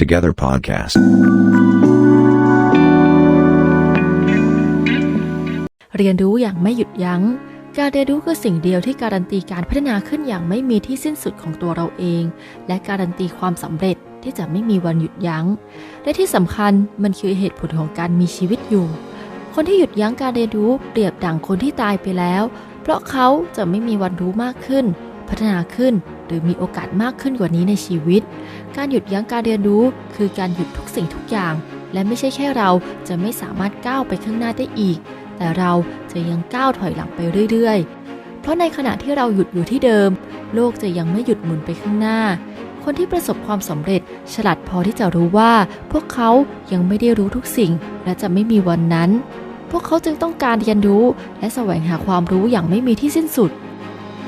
Together Podcast. เรียนรู้อย่างไม่หยุดยัง้ง การเรียนรู้คือสิ่งเดียวที่การันตีการพัฒนาขึ้นอย่างไม่มีที่สิ้นสุดของตัวเราเอง และการันตีความสำเร็จที่จะไม่มีวันหยุดยัง้ง และที่สำคัญมันคือเหตุผลของการมีชีวิตอยู่ คนที่หยุดยั้งการเรียนรู้เปรียบดั่งคนที่ตายไปแล้ว เพราะเขาจะไม่มีวันรู้มากขึ้น พัฒนาขึ้น หรือมีโอกาสมากขึ้นกว่านี้ในชีวิต การหยุดยั้งการเรียนรู้ คือการหยุดทุกสิ่งทุกอย่าง และไม่ใช่แค่เราจะไม่สามารถก้าวไปข้างหน้าได้อีก แต่เราจะยังก้าวถอยหลังไปเรื่อยๆ เพราะในขณะที่เราหยุดอยู่ที่เดิม โลกจะยังไม่หยุดหมุนไปข้างหน้า คนที่ประสบความสำเร็จฉลาดพอที่จะรู้ว่า พวกเขายังไม่ได้รู้ทุกสิ่ง และจะไม่มีวันนั้นพวกเขาจึงต้องการเรียนรู้และแสวงหาความรู้อย่างไม่มีที่สิ้นสุด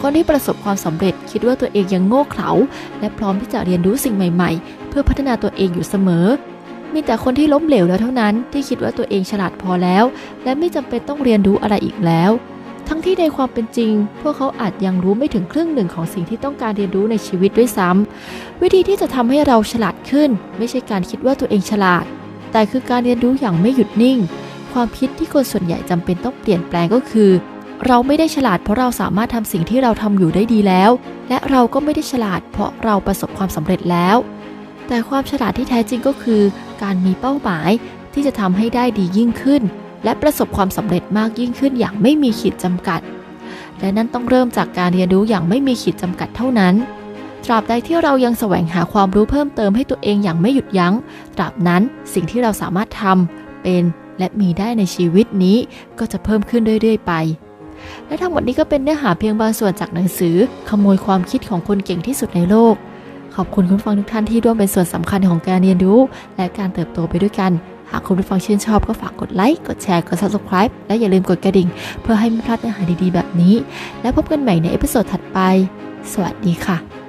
คนที่ประสบความสำเร็จคิดว่าตัวเองยังโง่เขลาและพร้อมที่จะเรียนรู้สิ่งใหม่ๆ เพื่อพัฒนาตัวเองอยู่เสมอ มีแต่คนที่ล้มเหลวแล้วเท่านั้นที่คิดว่าตัวเองฉลาดพอแล้ว และไม่จำเป็นต้องเรียนรู้อะไรอีกแล้ว ทั้งที่ในความเป็นจริง พวกเขาอาจยังรู้ไม่ถึงครึ่งหนึ่งของสิ่งที่ต้องการเรียนรู้ในชีวิตด้วยซ้ำวิธีที่จะทำให้เราฉลาดขึ้น ไม่ใช่การคิดว่าตัวเองฉลาด แต่คือการเรียนรู้อย่างไม่หยุดนิ่ง ความคิดที่คนส่วนใหญ่จำเป็นต้องเปลี่ยนแปลงก็คือ เราไม่ได้ฉลาดเพราะเราสามารถทำสิ่งที่เราทำอยู่ได้ดีแล้ว และเราก็ไม่ได้ฉลาดเพราะเราประสบความสำเร็จแล้ว แต่ความฉลาดที่แท้จริงก็คือ การมีเป้าหมายที่จะทำให้ได้ดียิ่งขึ้น และประสบความสำเร็จมากยิ่งขึ้นอย่างไม่มีขีดจำกัด และนั่นต้องเริ่มจากการเรียนรู้อย่างไม่มีขีดจำกัดเท่านั้น ตราบใดที่เรายังแสวงหาความรู้เพิ่มเติมให้ตัวเองอย่างไม่หยุดยัง้ง ตราบนั้นสิ่งที่เราสามารถทำเป็นและมีได้ในชีวิตนี้ก็จะเพิ่มขึ้นเรื่อย ๆ ไป และทั้งหมดนี้ก็เป็นเนื้อหาเพียงบางส่วนจากหนังสือ ขโมยความคิดของคนเก่งที่สุดในโลก ขอบคุณคุณฟังทุกท่านที่ร่วมเป็นส่วนสำคัญของการเรียนรู้ และการเติบโตไปด้วยกัน หากคุณผู้ฟังชื่นชอบก็ฝากกดไลค์ กดแชร์ กด subscribe และอย่าลืมกดกระดิ่ง เพื่อให้ไม่พลาดเนื้อหาดีๆแบบนี้ และพบกันใหม่ในเอพิโซดถัดไป สวัสดีค่ะ